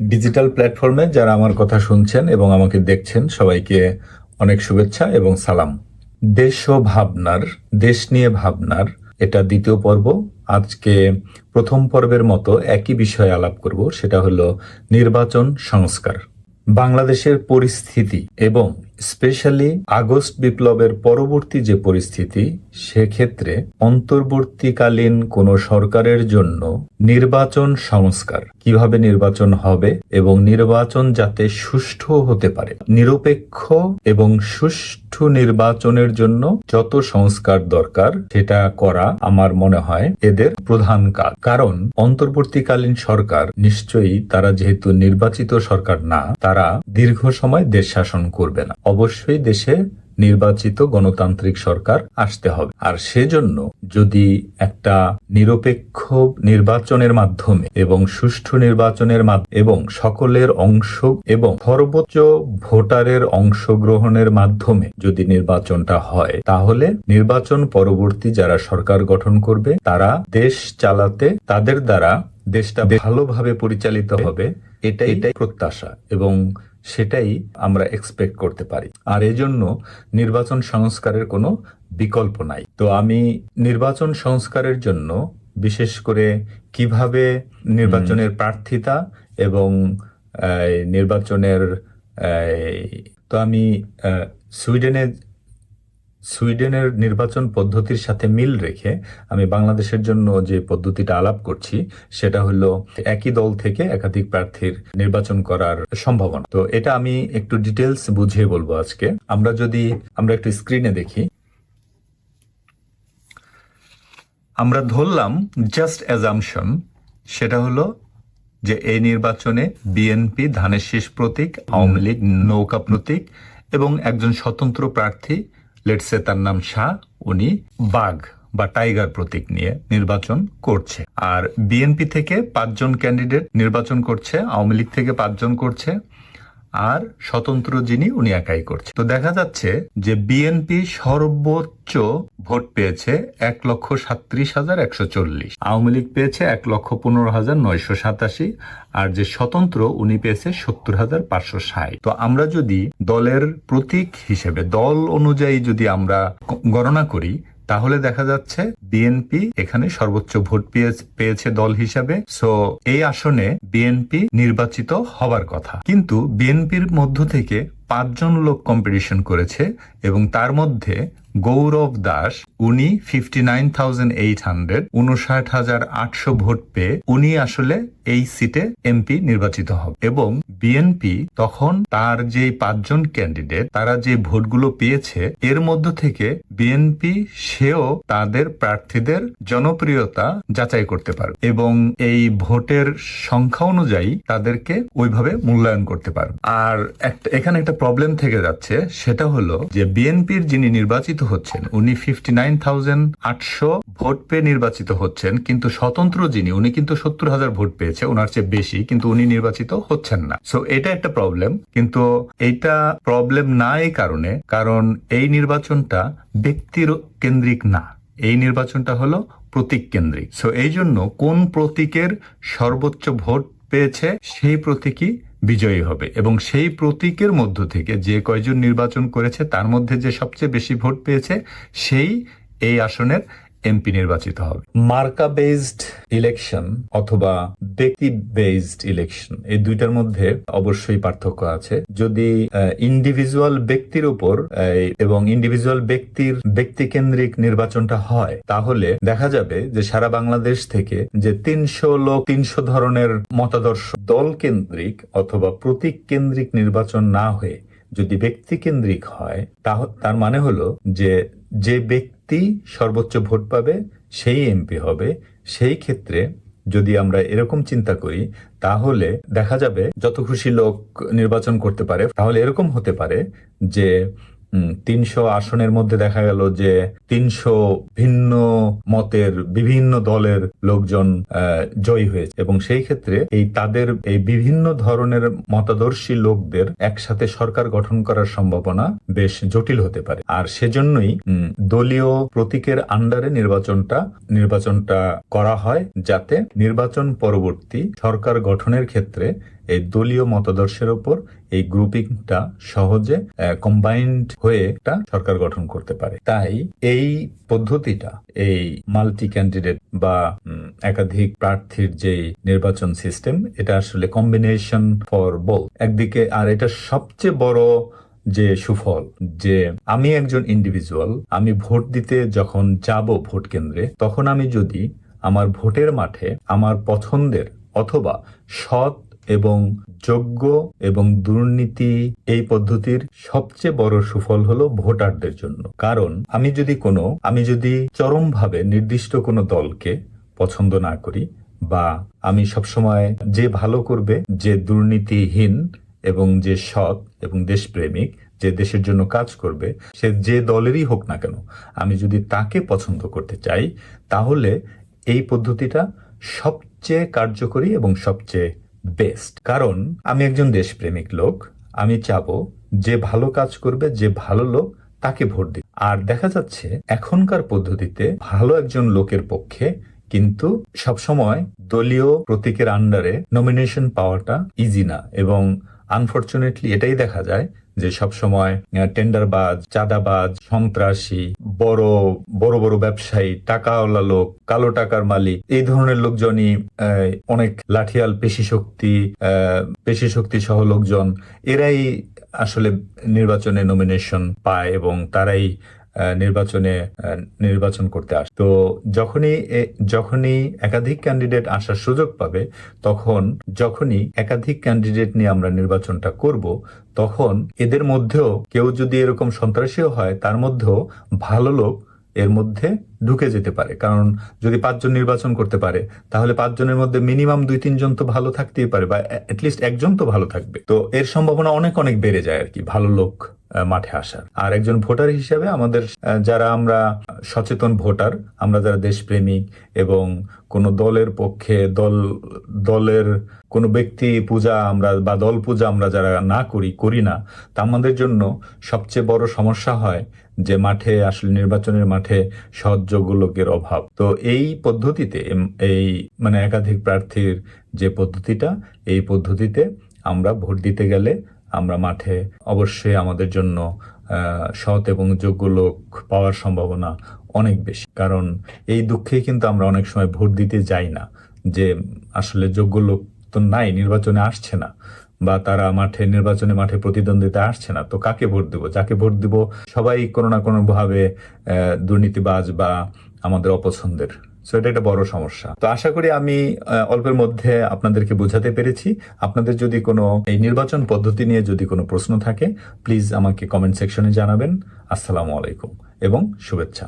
Digital প্ল্যাটফর্মে যারা আমার কথা শুনছেন এবং আমাকে দেখছেন, সবাইকে অনেক শুভেচ্ছা এবং সালাম। দেশ ও ভাবনার, দেশ নিয়ে ভাবনার এটা দ্বিতীয় পর্ব। আজকে প্রথম পর্বের মতো একই বিষয়ে আলাপ করব, সেটা হলো নির্বাচন সংস্কার। বাংলাদেশের পরিস্থিতি এবং স্পেশালি আগস্ট বিপ্লবের পরবর্তী যে পরিস্থিতি, সেক্ষেত্রে অন্তর্বর্তীকালীন কোন সরকারের জন্য নির্বাচন সংস্কার কীভাবে নির্বাচন হবে এবং নির্বাচন যাতে সুষ্ঠু হতে পারে, নিরপেক্ষ এবং সুষ্ঠু নির্বাচনের জন্য যত সংস্কার দরকার, সেটা করা আমার মনে হয় এদের প্রধান কাজ। কারণ অন্তর্বর্তীকালীন সরকার নিশ্চয়ই তারা যেহেতু নির্বাচিত সরকার না, তারা দীর্ঘ সময় দেশ শাসন করবে না। অবশ্যই দেশে নির্বাচিত গণতান্ত্রিক সরকার আসতে হবে। আর সেজন্য যদি একটা নিরপেক্ষ নির্বাচনের মাধ্যমে এবং সুষ্ঠু নির্বাচনের মাধ্যমে এবং সকলের অংশ এবং সর্বোচ্চ ভোটারের অংশগ্রহণের মাধ্যমে যদি নির্বাচনটা হয় তাহলে নির্বাচন পরবর্তী যারা সরকার গঠন করবে তারা দেশ চালাতে তাদের দ্বারা দেশটা ভালোভাবে পরিচালিত হবে এটাই এটাই প্রত্যাশা। এবং সেটাই আমরা এক্সপেক্ট করতে পারি। আর এজন্য নির্বাচন সংস্কারের কোনো বিকল্প নাই। তো আমি নির্বাচন সংস্কারের জন্য বিশেষ করে কীভাবে নির্বাচনের প্রার্থিতা এবং নির্বাচনের তো আমি সুইডেনে সুইডেনের নির্বাচন পদ্ধতির সাথে মিল রেখে আমি বাংলাদেশের জন্য যে পদ্ধতিটা আলাপ করছি, সেটা হলো একই দল থেকে একাধিক প্রার্থীর নির্বাচন করার সম্ভাবনা। তো এটা আমি একটু ডিটেলস বুঝিয়ে বলব আজকে। আমরা যদি, আমরা একটু স্ক্রিনে দেখি। আমরা ধরলাম জাস্ট অ্যাজামশন সেটা হলো যে এই নির্বাচনে বিএনপি ধানের শীষ প্রতীক, আওয়ামী লীগ নৌকা প্রতীক এবং একজন স্বতন্ত্র প্রার্থী লেটসে তার নাম শাহ, উনি বাঘ বা টাইগার প্রতীক নিয়ে নির্বাচন করছে। আর বিএনপি থেকে পাঁচজন ক্যান্ডিডেট নির্বাচন করছে, আওয়ামী লীগ থেকে পাঁচজন করছে। আর স্বতন্ত্র যিনি উনি একাই করছে তো দেখা যাচ্ছে যে বিএনপি সর্বোচ্চ ভোট পেয়েছে এক লক্ষ সাত্রিশ হাজার একশো চল্লিশ। আওয়ামী লীগ পেয়েছে এক লক্ষ পনেরো হাজার নয়শো সাতাশি আর যে স্বতন্ত্র উনি পেয়েছে সত্তর হাজার পাঁচশো ষাট। তো আমরা যদি দলের প্রতীক হিসেবে, দল অনুযায়ী যদি আমরা গণনা করি তাহলে দেখা যাচ্ছে বিএনপি এখানে সর্বোচ্চ ভোট পেয়ে- পেয়েছে দল হিসাবে। সো এই আসনে বিএনপি নির্বাচিত হবার কথা। কিন্তু বিএনপির মধ্য থেকে পাঁচজন লোক কম্পিটিশন করেছে এবং তার মধ্যে গৌরব দাস, উনি fifty nine thousand eight hundred উনষাট হাজার আটশো ভোট পেয়ে উনি আসলে এই সিটে এমপি নির্বাচিত হবে এবং বিএনপি তখন তার যে পাঁচজন ক্যান্ডিডেট তারা যে ভোটগুলো পেয়েছে, এর মধ্য থেকে বিএনপি সেও তাদের প্রার্থীদের জনপ্রিয়তা যাচাই করতে পারবে এবং এই ভোটের সংখ্যা অনুযায়ী তাদেরকে ওইভাবে মূল্যায়ন করতে পারবে। আর এখানে একটা প্রবলেম থেকে যাচ্ছে, সেটা হলো যে বিএনপির যিনি নির্বাচিত হচ্ছেন। উনি ফিফটি নাইন থাউজেন্ড আটশো ভোট পেয়ে নির্বাচিত হচ্ছেন, কিন্তু স্বতন্ত্র যিনি, উনি কিন্তু সত্তর হাজার ভোট পেয়েছে ওনার চেয়ে বেশি, কিন্তু উনি নির্বাচিত হচ্ছেন না। সো এটা একটা প্রবলেম কিন্তু এইটা প্রবলেম না এই কারণে, কারণ এই নির্বাচনটা ব্যক্তির কেন্দ্রিক না। এই নির্বাচনটা হলো প্রতীক কেন্দ্রিক। সো এই জন্য কোন প্রতীকের সর্বোচ্চ ভোট পেয়েছে, সেই প্রতীকই বিজয়ী হবে। এবং সেই প্রতীকের মধ্য থেকে যে কয়জন নির্বাচন করেছে, তার মধ্যে যে সবচেয়ে বেশি ভোট পেয়েছে, সেই এই আসনের এমপি নির্বাচিত হবে। মার্কা বেসড ইলেকশন অথবা ব্যক্তি বেসড ইলেকশন এই দুইটার মধ্যে অবশ্যই পার্থক্য আছে। যদি ইন্ডিভিজুয়াল ব্যক্তির উপর এবং ইন্ডিভিজুয়াল ব্যক্তির ব্যক্তিকেন্দ্রিক নির্বাচনটা হয়, তাহলে দেখা যাবে যে সারা বাংলাদেশ থেকে যে তিনশো লোক, তিনশো ধরনের মতাদর্শ দল কেন্দ্রিক অথবা প্রতীক কেন্দ্রিক নির্বাচন না হয়ে যদি ব্যক্তি কেন্দ্রিক হয় তার মানে হলো যে যে ব্যক্তি সর্বোচ্চ ভোট পাবে, সেই এমপি হবে। সেই ক্ষেত্রে যদি আমরা এরকম চিন্তা করি, তাহলে দেখা যাবে যত খুশি লোক নির্বাচন করতে পারে, তাহলে এরকম হতে পারে যে তিনশো আসনের মধ্যে দেখা গেল যে তিনশো ভিন্ন মতের বিভিন্ন দলের লোকজন জয়ী হয়েছে। এবং সেই ক্ষেত্রে এই তাদের এই বিভিন্ন ধরনের মতাদর্শী লোকদের একসাথে সরকার গঠন করার সম্ভাবনা বেশ জটিল হতে পারে। আর সেজন্যই দলীয় প্রতীকের আন্ডারে নির্বাচনটা নির্বাচনটা করা হয় যাতে নির্বাচন পরবর্তী সরকার গঠনের ক্ষেত্রে এই দলীয় মতাদর্শের ওপর এই গ্রুপিংটা সহজে কম্বাইন্ড হয়ে একটা সরকার গঠন করতে পারে। তাই এই পদ্ধতিটা, এই মাল্টি ক্যান্ডিডেট বা একাধিক প্রার্থীর যে নির্বাচন সিস্টেম এটা আসলে কম্বিনেশন ফর বল একদিকে, আর এটা সবচেয়ে বড় যে সুফল, যে আমি একজন ইন্ডিভিজুয়াল আমি ভোট দিতে যখন যাব ভোট কেন্দ্রে, তখন আমি যদি আমার ভোটের মাঠে আমার পছন্দের অথবা সৎ এবং যোগ্য এবং দুর্নীতি এই পদ্ধতির সবচেয়ে বড় সুফল হলো ভোটারদের জন্য। কারণ আমি যদি কোনো, আমি যদি চরমভাবে নির্দিষ্ট কোনো দলকে পছন্দ না করি বা আমি সবসময় যে ভালো করবে, যে দুর্নীতিহীন এবং যে সৎ এবং দেশপ্রেমিক, যে দেশের জন্য কাজ করবে, সে যে দলেরই হোক না কেন, আমি যদি তাকে পছন্দ করতে চাই, তাহলে এই পদ্ধতিটা সবচেয়ে কার্যকরী এবং সবচেয়ে বেস্ট কারণ, আমি একজন দেশপ্রেমিক লোক, আমি চাবো যে ভালো কাজ করবে, যে ভালো লোক তাকে ভোট দিই আর দেখা যাচ্ছে, এখনকার পদ্ধতিতে ভালো একজন লোকের পক্ষে কিন্তু সবসময় দলীয় প্রতীকের আন্ডারে নমিনেশন পাওয়াটা ইজি না। এবং আনফর্চুনেটলি এটাই দেখা যায় যে সবসময় টেন্ডারবাজ, চাঁদাবাজ, সন্ত্রাসী, বড় বড় বড় ব্যবসায়ী, টাকাওয়ালা লোক, কালো টাকার মালিক, এই ধরনের লোকজনই অনেক লাঠিয়াল পেশি শক্তি পেশি শক্তি সহ লোকজন, এরাই আসলে নির্বাচনে নমিনেশন পায় এবং তারাই নির্বাচনে নির্বাচন করতে আস। তো যখনই যখনই একাধিক ক্যান্ডিডেট আসার সুযোগ পাবে, তখন যখনই একাধিক ক্যান্ডিডেট নিয়ে আমরা নির্বাচনটা করব, তখন এদের মধ্যেও কেউ যদি এরকম সন্ত্রাসীও হয়, তার মধ্যেও ভালো লোক এর মধ্যে ঢুকে যেতে পারে। কারণ যদি পাঁচজন নির্বাচন করতে পারে, তাহলে পাঁচজনের মধ্যে মিনিমাম দুই, তিনজন তো ভালো থাকতেই পারে বা অ্যাটলিস্ট একজন তো ভালো থাকবে। তো এর সম্ভাবনা অনেক অনেক বেড়ে যায় আর কি, ভালো লোক মাঠে আসার। আর একজন ভোটার হিসেবে আমাদের যারা আমরা সচেতন ভোটার, আমরা যারা দেশপ্রেমিক এবং কোনো দলের পক্ষে দল, দলের কোনো ব্যক্তি পূজা আমরা বা দল পূজা আমরা যারা না করি করি না, তা আমাদের জন্য সবচেয়ে বড় সমস্যা হয় যে মাঠে, আসলে নির্বাচনের মাঠে সহযোগ্য লোকের অভাব। তো এই পদ্ধতিতে এই মানে একাধিক প্রার্থীর যে পদ্ধতিটা, এই পদ্ধতিতে আমরা ভোট দিতে গেলে আমরা মাঠে অবশ্যই আমাদের জন্য সৎ এবং যোগ্য লোক পাওয়ার সম্ভাবনা অনেক বেশি। কারণ এই দুঃখেই কিন্তু আমরা অনেক সময় ভোট দিতে যাই না, যে আসলে যোগ্য লোক তো নাই, নির্বাচনে আসছে না, বা তারা মাঠে, নির্বাচনে মাঠে প্রতিদ্বন্দ্বিতা আসছে না, তো কাকে ভোট দিব, যাকে ভোট দিব? সবাই কোনো না কোনোভাবে দুর্নীতিবাজ বা আমাদের অপছন্দের। সো এটা একটা বড় সমস্যা। তো আশা করি আমি অল্পের মধ্যে আপনাদেরকে বোঝাতে পেরেছি। আপনাদের যদি কোনো এই নির্বাচন পদ্ধতি নিয়ে যদি কোনো প্রশ্ন থাকে প্লিজ আমাকে কমেন্ট সেকশনে জানাবেন। আসসালামু আলাইকুম এবং শুভেচ্ছা।